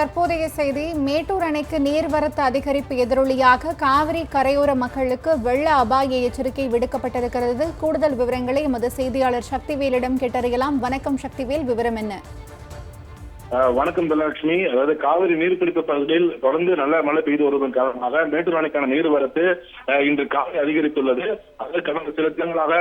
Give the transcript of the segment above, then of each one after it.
தற்போதைய செய்தி மேட்டூர் அணைக்கு நீர்வரத்து அதிகரிப்பு எதிரொலியாக காவிரி கரையோர மக்களுக்கு வெள்ள அபாய எச்சரிக்கை விடுக்கப்பட்டிருக்கிறது. கூடுதல் விவரங்களை எமது செய்தியாளர் சக்திவேலிடம் கேட்டறியலாம். வணக்கம் சக்திவேல் விவரம் என்ன? வணக்கம் தனலட்சுமி. அதாவது காவிரி நீர்பிடிப்பு பகுதியில் தொடர்ந்து நல்ல மழை பெய்து வருவதன் காரணமாக மேட்டூர் அணைக்கான நீர்வரத்து இன்று காலை அதிகரித்துள்ளது. அது கடந்த சில தினங்களாக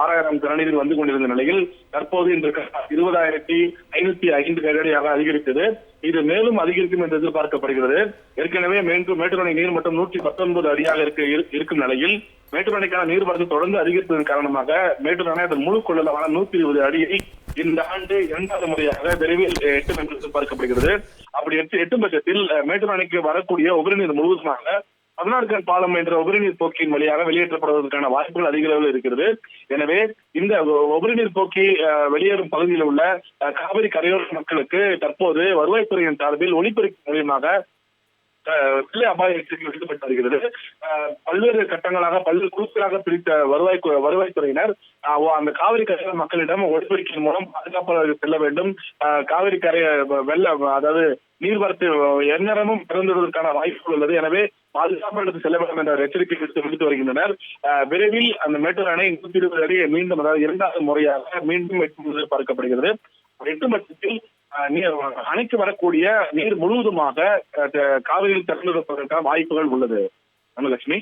ஆறாயிரம் கனநீர் வந்து கொண்டிருந்த நிலையில் தற்போது இன்று இருபதாயிரத்தி ஐநூத்தி ஐந்து கனடியாக அதிகரித்தது. இது மேலும் அதிகரிக்கும் என்று எதிர்பார்க்கப்படுகிறது. ஏற்கனவே மேட்டூர் மேட்டூர் அணை நீர் மட்டம் நூற்றி பத்தொன்பது அடியாக இருக்க இருக்கும் நிலையில் மேட்டூர் அணைக்கான நீர்வரத்து தொடர்ந்து அதிகரித்ததன் காரணமாக மேட்டூர் அணை அதன் முழு கொள்ளளவான நூத்தி இருபது அடியை இந்த ஆண்டு இரண்டாவது முறையாக விரைவில் அஹ், எட்டும் என்று எதிர்பார்க்கப்படுகிறது. அப்படி எட்டு எட்டும் பட்சத்தில் மேட்டூர் அணைக்கு வரக்கூடிய உபரிநீர் முழுவதுமாக பதினாறு பாலம் என்ற உபரிநீர் போக்கின் வழியாக வெளியேற்றப்படுவதற்கான வாய்ப்புகள் அதிக அளவில் இருக்கிறது. எனவே இந்த உபரிநீர் போக்கி அஹ், வெளியேறும் பகுதியில் உள்ள காவிரி கரையோர மக்களுக்கு தற்போது வருவாய்த்துறையின் சார்பில் ஒளிபெருக்கி மூலியமாக பிள்ளை அபாய எச்சரிக்கை விடுக்கப்பட்டு வருகிறது பல்வேறு கட்டங்களாக பல்வேறு குழுக்களாக பிரித்த வருவாய் வருவாய்த்துறையினர் அந்த காவிரி கரையோர மக்களிடம் ஒளிபெருக்கின் மூலம் பாதுகாப்பாக செல்ல வேண்டும். காவிரி கரைய வெள்ள அதாவது நீர்வரத்து எந்நேரமும் திறந்துவிடுவதற்கான வாய்ப்புகள் உள்ளது. எனவே பாதுகாப்பாக எடுத்து செல்ல வேண்டும் என்ற எச்சரிக்கை விடுத்து விடுத்து வருகின்றனர். விரைவில் அந்த மேட்டூர் அணை நூத்தி இருபது அடி மீண்டும் அதாவது இரண்டாவது முறையாக மீண்டும் எட்டும் பார்க்கப்படுகிறது. எதிர்பார்க்கப்படுகிறது எட்டு பட்சத்தில் அணைக்கு வரக்கூடிய நீர் முழுவதுமாக காவிரியில் திறந்து விடுவதற்கான வாய்ப்புகள் உள்ளது. அனுலட்சுமி